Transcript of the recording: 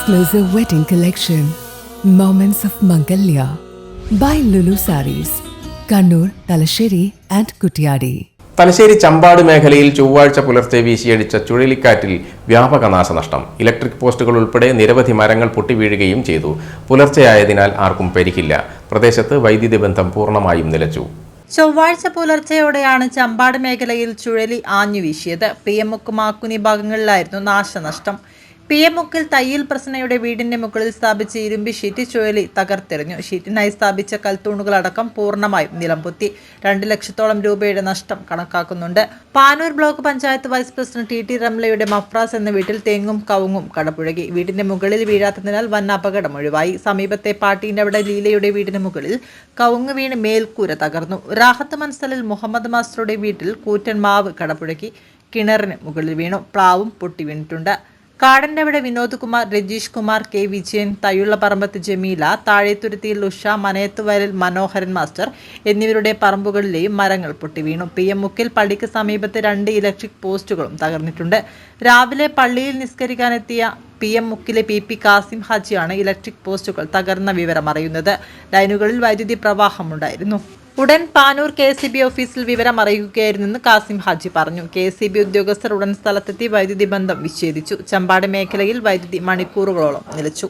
exclusive wedding collection, Moments of Mangalya, by Lulu Saris, Kannur, Talasheri, and Kuttiyadi Thalassery Champad മേഖലയിൽ ചൊവ്വാഴ്ച പുലർച്ചെ വീശിയടിച്ച ചുഴലിക്കാറ്റിൽ വ്യാപക നാശനഷ്ടം. ഇലക്ട്രിക് പോസ്റ്റുകൾ ഉൾപ്പെടെ നിരവധി മരങ്ങൾ പൊട്ടിവീഴുകയും ചെയ്തു. പുലർച്ചെയായതിനാൽ ആർക്കും പരിക്കില്ല. പ്രദേശത്ത് വൈദ്യുതി ബന്ധം പൂർണമായും നിലച്ചു. ചൊവ്വാഴ്ച പുലർച്ചെയോടെയാണ് ചമ്പാട് മേഖലയിൽ ചുഴലി ആഞ്ഞു വീശിയത് പി എം മുക്കുമാക്കുനി ഭാഗങ്ങളിലായിരുന്നു നാശനഷ്ടം. പി എം മുക്കിൽ തയ്യൽ പ്രസന്നയുടെ വീടിന്റെ മുകളിൽ സ്ഥാപിച്ച ഇരുമ്പി ഷീറ്റ് ചുഴലി തകർത്തെറിഞ്ഞു. ഷീറ്റിനായി സ്ഥാപിച്ച കൽത്തൂണുകളടക്കം പൂർണമായും നിലംപൊത്തി. രണ്ട് ലക്ഷത്തോളം രൂപയുടെ നഷ്ടം കണക്കാക്കുന്നുണ്ട്. Panoor block panchayat vice president T T റംലയുടെ മഫ്രാസ് എന്ന വീട്ടിൽ തെങ്ങും കവുങ്ങും കടപുഴകി. വീടിന്റെ മുകളിൽ വീഴാത്തതിനാൽ വൻ അപകടം ഒഴിവായി. സമീപത്തെ പാട്ടീന്റെ അവിടെ ലീലയുടെ വീടിന് മുകളിൽ കവുങ്ങ് വീണ് മേൽക്കൂര തകർന്നു. റാഹത്ത് മൻസലിൽ മുഹമ്മദ് മാസ്റ്ററുടെ വീട്ടിൽ കൂറ്റൻ മാവ് കടപുഴകി. കിണറിന് മുകളിൽ വീണു. പ്ലാവും പൊട്ടി വീണിട്ടുണ്ട്. കാടന്റെ അവിടെ വിനോദ് കുമാർ രജീഷ് കുമാർ കെ. വിജയൻ തയ്യുള്ള പറമ്പത്ത് ജമീല താഴെത്തുരുത്തിയിൽ ഉഷ മനയത്തുവയലിൽ മനോഹരൻ മാസ്റ്റർ എന്നിവരുടെ പറമ്പുകളിലെയും മരങ്ങൾ പൊട്ടിവീണു. പി. എം. മുക്കിൽ പള്ളിക്ക് സമീപത്ത് രണ്ട് ഇലക്ട്രിക് പോസ്റ്റുകളും തകർന്നിട്ടുണ്ട്. രാവിലെ പള്ളിയിൽ നിസ്കരിക്കാനെത്തിയ പി. എം. മുക്കിലെ പി. പി. കാസിം ഹാജിയാണ് ഇലക്ട്രിക് പോസ്റ്റുകൾ തകർന്ന വിവരം അറിയുന്നത്. ലൈനുകളിൽ വൈദ്യുതി പ്രവാഹമുണ്ടായിരുന്നു. ഉടൻ പാനൂർ കെ സി ബി ഓഫീസിൽ വിവരം അറിയിക്കുകയായിരുന്നെന്ന് കാസിം ഹാജി പറഞ്ഞു. കെ സി ബി ഉദ്യോഗസ്ഥർ ഉടൻ സ്ഥലത്തെത്തി വൈദ്യുതി ബന്ധം വിച്ഛേദിച്ചു. ചമ്പാട് മേഖലയിൽ വൈദ്യുതി മണിക്കൂറുകളോളം നിലച്ചു.